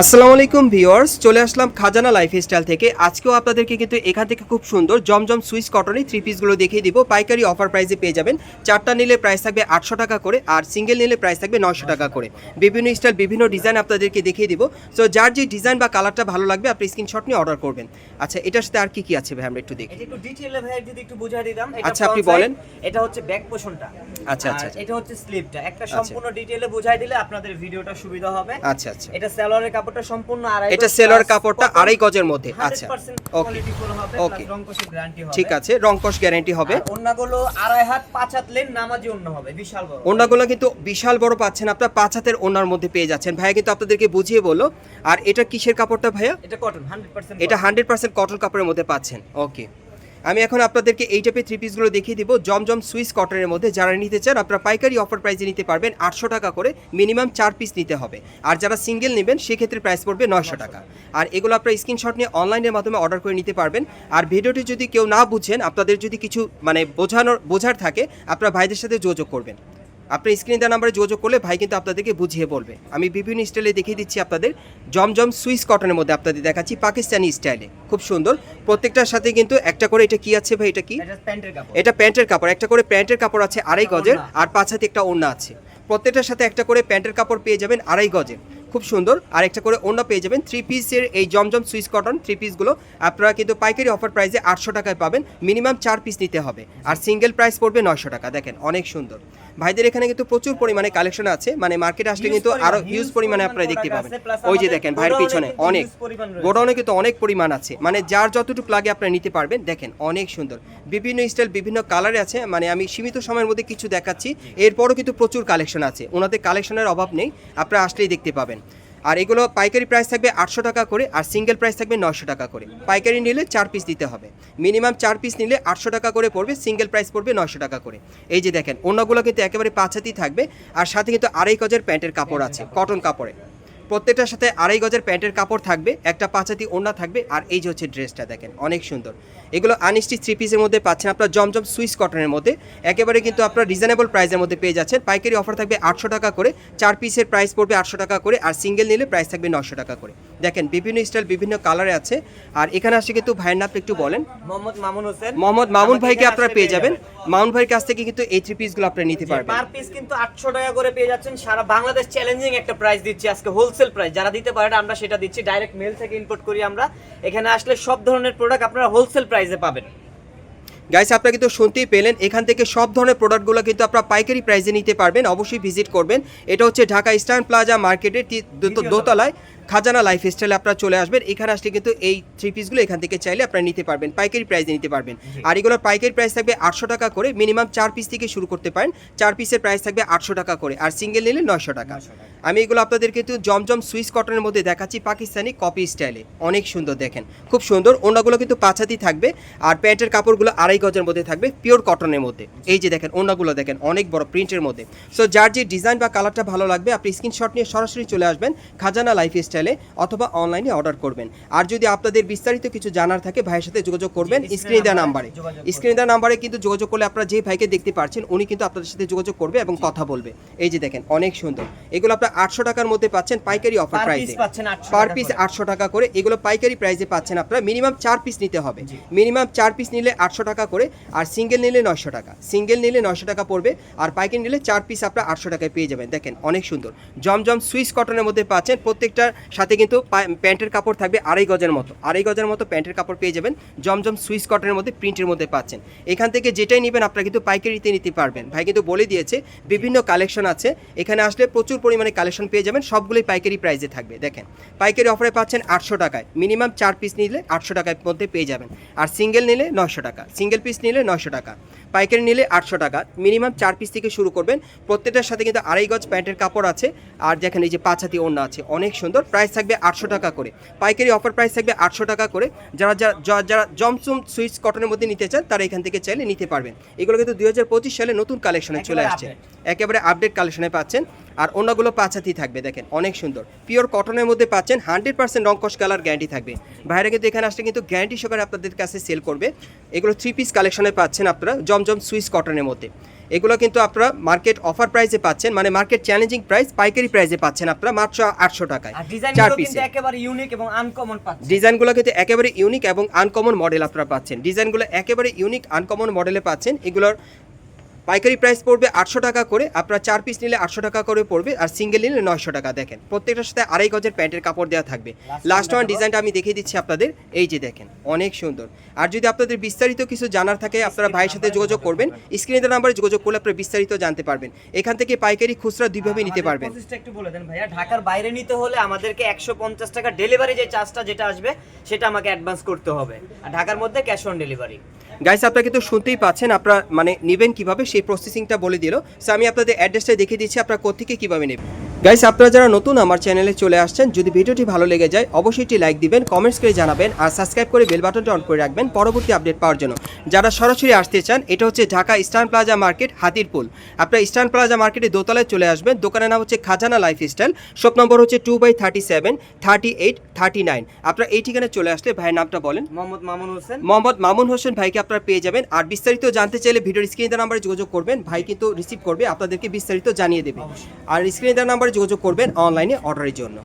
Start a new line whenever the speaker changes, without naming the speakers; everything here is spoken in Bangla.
আসসালামু আলাইকুম ভিউয়ার্স চলে আসলাম খাজানা লাইফস্টাইল থেকে। আজকেও আপনাদেরকে কিন্তু এখান থেকে খুব সুন্দর জমজম সুইস কটনের থ্রি পিসগুলো দেখিয়ে দিব। পাইকারি অফার প্রাইসে পেয়ে যাবেন। চারটা নিলে প্রাইস থাকবে আটশো টাকা করে আর সিঙ্গেল নিলে প্রাইস থাকবে নশো টাকা করে। বিভিন্ন স্টাইল বিভিন্ন ডিজাইন আপনাদেরকে দেখিয়ে দিব। সো যার যে ডিজাইন বা কালারটা ভালো লাগবে আপনি স্ক্রিনশট নিয়ে অর্ডার করবেন। আচ্ছা এটার সাথে আর কি কি আছে ভাই আমরা একটু দেখি।
একটু ডিটেইলে ভাই যদি একটু বুঝাই দিতাম
আচ্ছা, আপনি বলেন।
এটা হচ্ছে ব্যাক পোর্শনটা
আচ্ছা, আচ্ছা, আচ্ছা।
এটা হচ্ছে স্লিপটা একটা সম্পূর্ণ ডিটেইলে বুঝাই দিলে আপনাদের ভিডিওটা সুবিধা হবে।
আচ্ছা আচ্ছা।
এটা সেলরের কাপড়টা সম্পূর্ণ আড়াই
এটা
plus
কাপড়টা আড়াই গজের মধ্যে। আচ্ছা।
100%
ওকে
গ্যারান্টি হবে
ঠিক আছে রংকশ গ্যারান্টি হবে।
ওন্নাগুলো আড়াই হাত পাঁচ হাত লেন নামাজি অন্য হবে বিশাল বড়।
ওনাগুলো কিন্তু বিশাল বড় পাচ্ছেন আপনার পাঁচ হাতের ওনার মধ্যে পেয়ে যাচ্ছেন। ভাইয়া কিন্তু আপনাদেরকে বুঝিয়ে বলল আর এটা কিসের কাপড়টা ভাইয়া?
এটা কটন 100%
এটা হান্ড্রেড পার্সেন্ট কটন কাপড়ের মধ্যে পাচ্ছেন। ওকে আমি এখন আপনাদেরকে এই টাইপের থ্রি পিসগুলো দেখিয়ে দিব। জমজম সুইস কটনের মধ্যে যারা নিতে চান আপনারা পাইকারি অফার প্রাইসে নিতে পারবেন আটশো টাকা করে মিনিমাম চার পিস নিতে হবে। আর যারা সিঙ্গেল নেবেন সেক্ষেত্রে প্রাইস পড়বে নয়শো টাকা। আর এগুলো আপনারা স্ক্রিনশট নিয়ে অনলাইনের মাধ্যমে অর্ডার করে নিতে পারবেন। আর ভিডিওটি যদি কেউ না বুঝেন আপনাদের যদি কিছু মানে বোঝানোর বোঝার থাকে আপনারা ভাইদের সাথে যোগাযোগ করবেন। আপনি স্ক্রিন দেওয়া নাম্বারে যোগাযোগ করলে ভাই কিন্তু আপনাদেরকে বুঝিয়ে বলবে। আমি বিভিন্ন স্টাইলে দেখিয়ে দিচ্ছি আপনাদের। জমজম সুইস কটনের মধ্যে আপনাদের দেখাচ্ছি পাকিস্তানি স্টাইলে খুব সুন্দর। প্রত্যেকটার সাথে কিন্তু একটা করে এটা কি আছে ভাই এটা কি?
এটা প্যান্টের কাপড়।
একটা করে প্যান্টের কাপড় আছে আড়াই গজের আর পাঁচ হাতে একটা ওড়না আছে। প্রত্যেকটার সাথে একটা করে প্যান্টের কাপড় পেয়ে যাবেন আড়াই গজের। খুব সুন্দর। আর একটা করে ওড়না পেয়ে যাবেন থ্রি পিসের এই জমজম সুইস কটন থ্রি পিসগুলো আপনারা কিন্তু পাইকারি অফার প্রাইসে আটশো টাকায় পাবেন। মিনিমাম চার পিস নিতে হবে। আর সিঙ্গেল প্রাইস পড়বে নয়শো টাকা। দেখেন অনেক সুন্দর। ভাইদের এখানে কিন্তু প্রচুর পরিমাণে কালেকশন আছে। মানে মার্কেট আসলে কিন্তু
আরও
হিউজ পরিমাণে আপনারা দেখতে পাবেন। ওই যে দেখেন ভাইয়ের পিছনে অনেক। গোডাউনে কিন্তু অনেক পরিমাণ আছে। মানে যার যতটুকু লাগে আপনারা নিতে পারবেন। দেখেন অনেক সুন্দর। বিভিন্ন স্টাইল বিভিন্ন কালারে আছে। মানে আমি সীমিত সময়ের মধ্যে কিছু দেখাচ্ছি। এরপরও কিন্তু প্রচুর কালেকশন আছে। ওনাদের কালেকশনের অভাব নেই। আপনারা আসলেই দেখতে পাবেন। আর এগুলো পাইকারি প্রাইস থাকবে আটশো টাকা করে আর সিঙ্গেল প্রাইস থাকবে নশো টাকা করে। পাইকারি নিলে চার পিস দিতে হবে। মিনিমাম চার পিস নিলে আটশো টাকা করে পড়বে সিঙ্গেল প্রাইস পড়বে নশো টাকা করে। এই যে দেখেন, অন্যগুলো কিন্তু একেবারে পাঁচাতি থাকবে, আর সাথে কিন্তু আড়াই গজের প্যান্টের কাপড় আছে কটন কাপড়ে। প্রত্যেকটার সাথে আড়াই গজের প্যান্টের কাপড় থাকবে একটা পাঁচাতি ওড়না থাকবে আর এই যে হচ্ছে ড্রেসটা দেখেন অনেক সুন্দর। এগুলো আনিস্টি থ্রি পিসের মধ্যে পাচ্ছেন আপনার জমজম সুইস কটনের মধ্যে। একেবারে কিন্তু আপনার রিজনেবল প্রাইসের মধ্যে পেয়ে যাচ্ছেন। পাইকারি অফার থাকবে আটশো টাকা করে চার পিসের প্রাইস পড়বে আটশো টাকা করে আর সিঙ্গেল নিলে প্রাইস থাকবে নশো টাকা করে। দেখেন বিভিন্ন স্টাইল বিভিন্ন কালারে আছে। আর এখানে আসে কিন্তু ভাইয়ের নাম একটু বলেন।
মোহাম্মদ মামুন হোসেন।
মোহাম্মদ মামুন ভাইকে আপনারা পেয়ে যাবেন। মামুন ভাইয়ের কাছ থেকে কিন্তু এই থ্রি পিসগুলো আপনি নিতে পারবেন।
পার পিস কিন্তু 800 টাকা করে পেয়ে যাচ্ছেন। সারা বাংলাদেশ চ্যালেঞ্জিং একটা প্রাইস দিচ্ছি আজকে হোলসেল প্রাইস যারা দিতে পারে আমরা সেটা দিচ্ছি। ডাইরেক্ট মেল থেকে ইম্পোর্ট করি আমরা। এখানে আসলে সব ধরনের প্রোডাক্ট আপনারা হোলসেল প্রাইসে পাবেন।
গাইস আপনারা কিন্তু শুনতেই পেলেন এখান থেকে সব ধরনের প্রোডাক্টগুলো কিন্তু আপনারা পাইকারি প্রাইসে নিতে পারবেন অবশ্যই ভিজিট করবেন। এটা হচ্ছে ঢাকা ইস্টার্ন প্লাজা মার্কেটের দোতলায়। খাজানা লাইফ স্টাইলে আপনারা চলে আসবেন। এখানে আসলে কিন্তু এই থ্রি পিসগুলো এখান থেকে চাইলে আপনারা নিতে পারবেন পাইকারি প্রাইসে নিতে পারবেন। আর এগুলোর পাইকারি প্রাইস থাকবে আটশো টাকা করে মিনিমাম চার পিস থেকে শুরু করতে পারেন। চার পিসের প্রাইস থাকবে আটশো টাকা করে আর সিঙ্গেল নিলে নয়শো টাকা। আমি এগুলো আপনাদের কিন্তু জমজম সুইস কটনের মধ্যে দেখাচ্ছি পাকিস্তানি কপি স্টাইলে অনেক সুন্দর দেখেন। খুব সুন্দর ওনাগুলো কিন্তু পাঁচাতি থাকবে আর প্যান্টের কাপড়গুলো আড়াই গজের মধ্যে থাকবে পিওর কটনের মধ্যে। এই যে দেখেন ওনাগুলো দেখেন অনেক বড় প্রিন্টের মধ্যে। সো যার যে ডিজাইন বা কালারটা ভালো লাগবে আপনি স্ক্রিনশট নিয়ে সরাসরি চলে আসবেন খাজানা লাইফ স্টাইলে অথবা অনলাইনে অর্ডার করবেন। আর যদি আপনাদের বিস্তারিত কিছু জানার থাকে ভাইয়ের সাথে যোগাযোগ করবেন স্ক্রিনে দেওয়া নাম্বারে। স্ক্রিনে দেওয়া নাম্বারে কিন্তু যোগাযোগ করলে আপনারা যে ভাইকে দেখতে পাচ্ছেন উনি কিন্তু আপনাদের সাথে যোগাযোগ করবে এবং কথা বলবে। এই যে দেখেন অনেক সুন্দর। এগুলো আপনার আটশো টাকার মধ্যে পাচ্ছেন পাইকারি অফার
পার
প্রাইসে
পিস পাচ্ছেন 800
পার পিস আটশো টাকা করে এগুলো পাইকারি প্রাইসে পাচ্ছেন আপনারা। মিনিমাম চার পিস নিতে হবে। মিনিমাম চার পিস নিলে আটশো টাকা করে আর সিঙ্গেল নিলে নয়শো টাকা। সিঙ্গেল নিলে নয়শো টাকা পড়বে আর পাইকারি নিলে চার পিস আপনারা আটশো টাকায় পেয়ে যাবেন। দেখেন অনেক সুন্দর। জমজম সুইস কটনের মধ্যে পাচ্ছেন প্রত্যেকটার সাথে কিন্তু প্যান্টের কাপড় থাকবে আড়াই গজের মতো। আড়াই গজের মতো প্যান্টের কাপড় পেয়ে যাবেন। জমজম সুইস কটনের মধ্যে প্রিন্টের মধ্যে পাচ্ছেন। এখান থেকে যেটাই নেবেন আপনারা কিন্তু পাইকারিতে নিতে পারবেন। ভাই কিন্তু বলে দিয়েছে, বিভিন্ন কালেকশন আছে। এখানে আসলে প্রচুর পরিমাণে কালেকশন পেয়ে যাবেন। সবগুলোই পাইকারি প্রাইসে থাকবে। দেখেন, পাইকারি অফারে পাচ্ছেন আটশো টাকায়। মিনিমাম চার পিস নিলে আটশো টাকার মধ্যে পেয়ে যাবেন। আর সিঙ্গেল নিলে নয়শো টাকা। সিঙ্গেল পিস নিলে নয়শো টাকা। পাইকারি নিলে আটশো টাকা। মিনিমাম চার পিস থেকে শুরু করবেন। প্রত্যেকটার সাথে কিন্তু আড়াই গজ প্যান্টের কাপড় আছে। আর দেখেন এই যে পাঁচ হাতি ওড়না আছে। অনেক সুন্দর। প্রাইস থাকবে আটশো টাকা করে। পাইকারি অফার প্রাইস থাকবে আটশো টাকা করে। যারা যারা- যারা জমসুম সুইচ কটনের মধ্যে নিতে চান তারা এখান থেকে চাইলে নিতে পারবেন। এগুলো কিন্তু দুই পঁচিশ সালে নতুন কালেকশনে চলে আসছে। একেবারে আপডেট কালেকশনে পাচ্ছেন। আর অন্যগুলো পাঁচ হাতি থাকবে দেখেন অনেক সুন্দর। পিওর কটনের মধ্যে পাচ্ছেন হান্ড্রেড পার্সেন্ট রঙ্কশ কালার গ্যারান্টি থাকবে। বাইরে কিন্তু এখানে আসলে কিন্তু গ্যারান্টি সহকারে আপনাদের কাছে সেল করবে। এগুলো থ্রি পিস কালেকশনে পাচ্ছেন আপনারা জমজম সুইস কটনের মধ্যে। এগুলো কিন্তু আপনারা মার্কেট অফার প্রাইসে পাচ্ছেন মানে মার্কেট চ্যালেঞ্জিং প্রাইস পাইকারি প্রাইসে পাচ্ছেন আপনারা মাত্র আটশো টাকায়।
ডিজাইনগুলো কিন্তু একেবারে ইউনিক এবং আনকমন পাচ্ছেন।
ডিজাইনগুলো কিন্তু একেবারে ইউনিক এবং আনকমন মডেল আপনারা পাচ্ছেন। ডিজাইনগুলো একেবারে ইউনিক আনকমন মডেলে পাচ্ছেন। এগুলোর পাইকারি প্রাইস পড়বে আটশো টাকা করে আপনার চার পিস নিলে আটশো টাকা করে পড়বে আর সিঙ্গেল নিলে নয়শো টাকা দেখেন। প্রত্যেকটার সাথে আড়াই গজের প্যান্টের কাপড় দেওয়া থাকবে। লাস্ট ওয়ান ডিজাইনটা আমি দেখিয়ে দিচ্ছি আপনাদের। এই যে দেখেন অনেক সুন্দর। আর যদি আপনাদের বিস্তারিত কিছু জানার থাকে আপনারা ভাইয়ের সাথে যোগাযোগ করবেন। স্ক্রিনে দেওয়া নাম্বারে যোগাযোগ করলে আপনারা বিস্তারিত জানতে পারবেন। এখান থেকে পাইকারি খুচরা দুইভাবে নিতে পারবেন।
একটু বলে দেন ভাইয়া। ঢাকার বাইরে নিতে হলে আমাদেরকে একশো পঞ্চাশ টাকা ডেলিভারি যে চার্জটা যেটা আসবে সেটা আমাকে অ্যাডভান্স করতে হবে। আর ঢাকার মধ্যে ক্যাশ অন ডেলিভারি
গাইস আপনারা কিন্তু শুনতেই পাচ্ছেন, আপনারা মানে নেবেন কীভাবে, সেই প্রসেসিংটা বলে দিল। সো আমি আপনাদের অ্যাড্রেসটা দেখিয়ে দিচ্ছি, আপনারা কোথেকে কীভাবে নেবেন। গাইস আপনারা যারা নতুন আমার চ্যানেলে চলে আসছেন যদি ভিডিওটি ভালো লেগে যায় অবশ্যই একটি লাইক দিবেন কমেন্টস করে জানাবেন আর সাবস্ক্রাইব করে বেল বাটনটা অন করে রাখবেন পরবর্তী আপডেট পাওয়ার জন্য। যারা সরাসরি আসতে চান এটা হচ্ছে Dhaka Eastern Plaza market Hatirpool. আপনারা ইস্টার্ন প্লাজা মার্কেটে দোতলায় চলে আসবেন দোকানের নাম হচ্ছে খাজানা লাইফস্টাইল শপ নম্বর হচ্ছে two by thirty seven thirty eight thirty nine আপনারা এই ঠিকানায় চলে আসলে ভাইয়ের নামটা বলেন।
মোহাম্মদ মামুন হোসেন।
মোহাম্মদ মামুন হোসেন ভাইকে আপনারা পেয়ে যাবেন। আর বিস্তারিত জানতে চাইলে ভিডিওর স্ক্রিনে দেওয়া নাম্বারে যোগাযোগ করবেন ভাই কিন্তু রিসিভ করবে আপনাদেরকে বিস্তারিত জানিয়ে দেবে। আর স্ক্রিনে দেওয়া নাম্বারে যোগাযোগ করবেন অনলাইনে অর্ডারের জন্য।